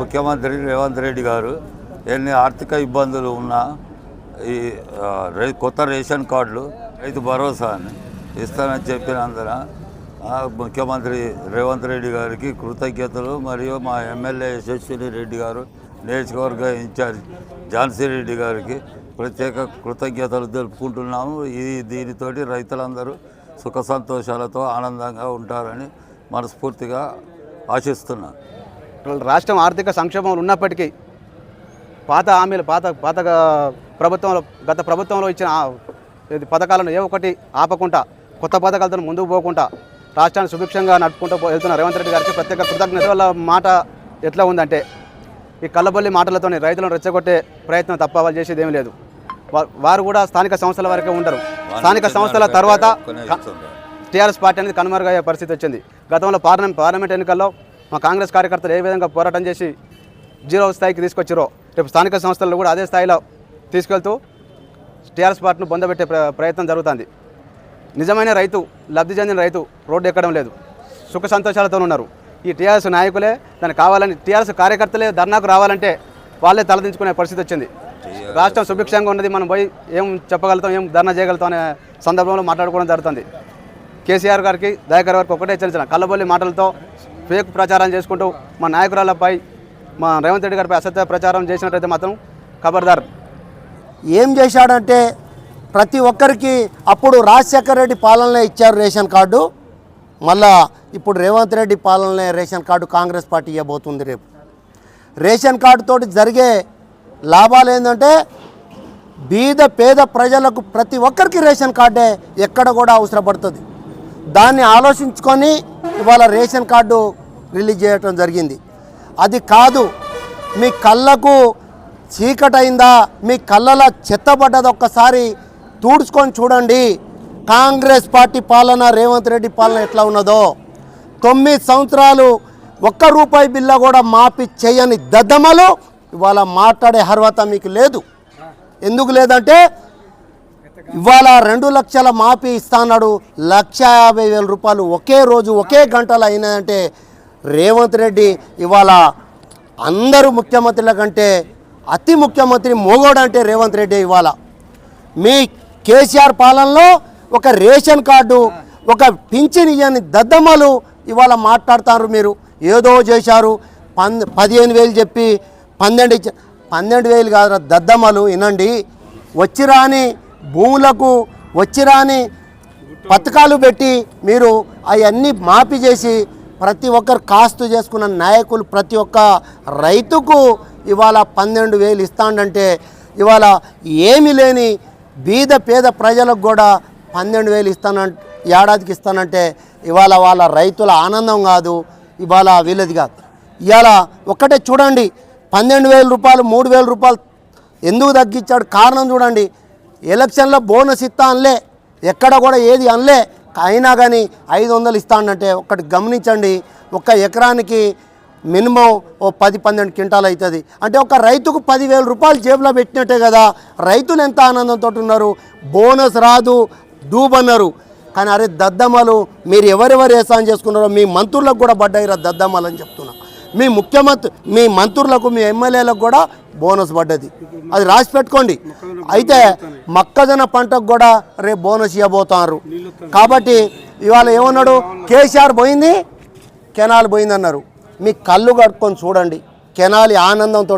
ముఖ్యమంత్రి రేవంత్ రెడ్డి గారు ఎన్ని ఆర్థిక ఇబ్బందులు ఉన్నా ఈ రై- కొత్త రేషన్ కార్డులు రైతు భరోసా అని ఇస్తానని చెప్పినందున ముఖ్యమంత్రి రేవంత్ రెడ్డి గారికి కృతజ్ఞతలు మరియు మా ఎమ్మెల్యే యశస్విని రెడ్డి గారు నియోజకవర్గ ఇన్ఛార్జ్ ఝాన్సీ రెడ్డి గారికి ప్రత్యేక కృతజ్ఞతలు తెలుపుకుంటున్నాము. ఈ దీనితోటి రైతులందరూ సుఖ సంతోషాలతో ఆనందంగా ఉంటారని మనస్ఫూర్తిగా ఆశిస్తున్నాను రాష్ట్రం ఆర్థిక సంక్షోభంలో ఉన్నప్పటికీ పాత హామీలు పాత పాత ప్రభుత్వంలో గత ప్రభుత్వంలో ఇచ్చిన పథకాలను ఏ ఒక్కటి ఆపకుండా కొత్త పథకాలతో ముందుకు పోకుండా రాష్ట్రాన్ని సుభిక్షంగా నడుపుకుంటూ వెళ్తున్న రేవంత్ రెడ్డి గారికి ప్రత్యేక కృతజ్ఞత వాళ్ళ మాట ఎట్లా ఉందంటే ఈ కళ్ళబొల్లి మాటలతోని రైతులను రెచ్చగొట్టే ప్రయత్నం తప్ప వాళ్ళు చేసేది ఏమీ లేదు. వారు కూడా స్థానిక సంస్థల వరకే ఉండరు. స్థానిక సంస్థల తర్వాత టీఆర్ఎస్ పార్టీ అనేది కనుమరుగయ్యే పరిస్థితి వచ్చింది. గతంలో పార్లమెంట్ పార్లమెంట్ ఎన్నికల్లో మా కాంగ్రెస్ కార్యకర్తలు ఏ విధంగా పోరాటం చేసి జీరో స్థాయికి తీసుకొచ్చారో రేపు స్థానిక సంస్థలను కూడా అదే స్థాయిలో తీసుకెళ్తూ టీఆర్ఎస్ పార్టీని బొందబెట్టే ప్ర ప్రయత్నం జరుగుతుంది. నిజమైన రైతు లబ్ధి చెందిన రైతు రోడ్డు ఎక్కడం లేదు. సుఖ సంతోషాలతో ఉన్నారు. ఈ టీఆర్ఎస్ నాయకులే దానికి కావాలని టీఆర్ఎస్ కార్యకర్తలే ధర్నాకు రావాలంటే వాళ్ళే తలదించుకునే పరిస్థితి వచ్చింది. రాష్ట్రం సుభిక్షంగా ఉన్నది మనం పోయి ఏం చెప్పగలుగుతాం ఏం ధర్నా చేయగలుగుతాం అనే సందర్భంలో మాట్లాడుకోవడం జరుగుతుంది. కేసీఆర్ గారికి దయాకర్ గారికి ఒకటే హెచ్చరించిన కళ్ళబొల్లి మాటలతో ఫేక్ ప్రచారం చేసుకుంటూ మా నాయకురాలపై మా రేవంత్ రెడ్డి గారిపై అసత్య ప్రచారం చేసినట్టయితే మాత్రం ఖబర్దార్ ఏం చేశాడంటే ప్రతి ఒక్కరికి అప్పుడు రాజశేఖర రెడ్డి పాలనలో ఇచ్చారు రేషన్ కార్డు. మళ్ళా ఇప్పుడు రేవంత్ రెడ్డి పాలనలో రేషన్ కార్డు కాంగ్రెస్ పార్టీ ఇవ్వబోతుంది రేపు. రేషన్ కార్డుతో జరిగే లాభాలు ఏంటంటే బీద పేద ప్రజలకు ప్రతి ఒక్కరికి రేషన్ కార్డే ఎక్కడ కూడా అవసరపడుతుంది. దాన్ని ఆలోచించుకొని ఇవాళ రేషన్ కార్డు రిలీజ్ చేయటం జరిగింది. అది కాదు మీ కళ్ళకు చీకటైందా మీ కళ్ళల చెత్తబడ్డది ఒక్కసారి తూడ్చుకొని చూడండి. కాంగ్రెస్ పార్టీ పాలన రేవంత్ రెడ్డి పాలన ఎట్లా ఉన్నదో. తొమ్మిది సంవత్సరాలు ఒక్క రూపాయి బిల్ల కూడా మాపి చేయని దద్దమలు ఇవాళ మాట్లాడే అర్హత మీకు లేదు. ఎందుకు లేదంటే ఇవాళ రెండు లక్షల మాఫీ ఇస్తాన్నాడు. లక్ష యాభై వేల రూపాయలు ఒకే రోజు ఒకే గంటలు అయినాయంటే రేవంత్ రెడ్డి ఇవాళ అందరూ ముఖ్యమంత్రుల కంటే అతి ముఖ్యమంత్రి మోగోడు అంటే రేవంత్ రెడ్డి ఇవాళ. మీ కేసీఆర్ పాలనలో ఒక రేషన్ కార్డు ఒక పింఛన్ ఇయ్యని దద్దమ్మలు ఇవాళ మాట్లాడుతారు మీరు. ఏదో చేశారు. పన్ పదిహేను వేలు చెప్పి పన్నెండు పన్నెండు వేలు కాదు దద్దమ్మలు వినండి వచ్చిరాని భూములకు వచ్చిరాని పథకాలు పెట్టి మీరు అవన్నీ మాఫీ చేసి ప్రతి ఒక్కరు కాస్తు చేసుకున్న నాయకులు ప్రతి ఒక్క రైతుకు ఇవాళ పన్నెండు వేలు ఇస్తానంటే ఇవాళ ఏమీ లేని బీద పేద ప్రజలకు కూడా పన్నెండు వేలు ఇస్తానంట ఏడాదికి ఇస్తానంటే ఇవాళ వాళ్ళ రైతుల ఆనందం కాదు ఇవాళ వీళ్ళది కాదు. ఇవాళ ఒక్కటే చూడండి పన్నెండు వేల రూపాయలు మూడు వేల రూపాయలు ఎందుకు తగ్గించాడు కారణం చూడండి ఎలక్షన్లో బోనస్ ఇస్తా అనలే. ఎక్కడ కూడా ఏది అనలే. అయినా కానీ ఐదు వందలు ఇస్తానంటే ఒక్కటి గమనించండి. ఒక ఎకరానికి మినిమం ఓ పది పన్నెండు క్వింటాలు అవుతుంది. అంటే ఒక రైతుకు పదివేల రూపాయలు జేబులో పెట్టినట్టే కదా. రైతులు ఎంత ఆనందంతో ఉన్నారు? బోనస్ రాదు డూబ్ అన్నారు కానీ అరే దద్దమ్మలు మీరు ఎవరెవరు వ్యవసాయం చేసుకున్నారో మీ మంత్రులకు కూడా పడ్డాయిరా దద్దమ్మలు అని చెప్తున్నా. మీ ముఖ్యమంత్రి మీ మంత్రులకు మీ ఎమ్మెల్యేలకు కూడా బోనస్ పడ్డది. అది రాసి పెట్టుకోండి. అయితే మొక్కజొన్న పంటకు కూడా రేపు బోనస్ ఇవ్వబోతున్నారు. కాబట్టి ఇవాళ ఏమన్నాడు? కేసీఆర్ పోయింది కెనాల్ పోయిందన్నారు. మీ కళ్ళు కట్టుకొని చూడండి. కెనాలి ఆనందంతో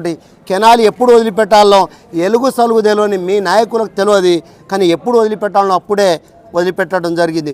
కెనాలి ఎప్పుడు వదిలిపెట్టాలో ఎలుగు సలుగు తెలియని మీ నాయకులకు తెలియదు కానీ ఎప్పుడు వదిలిపెట్టాలో అప్పుడే వదిలిపెట్టడం జరిగింది.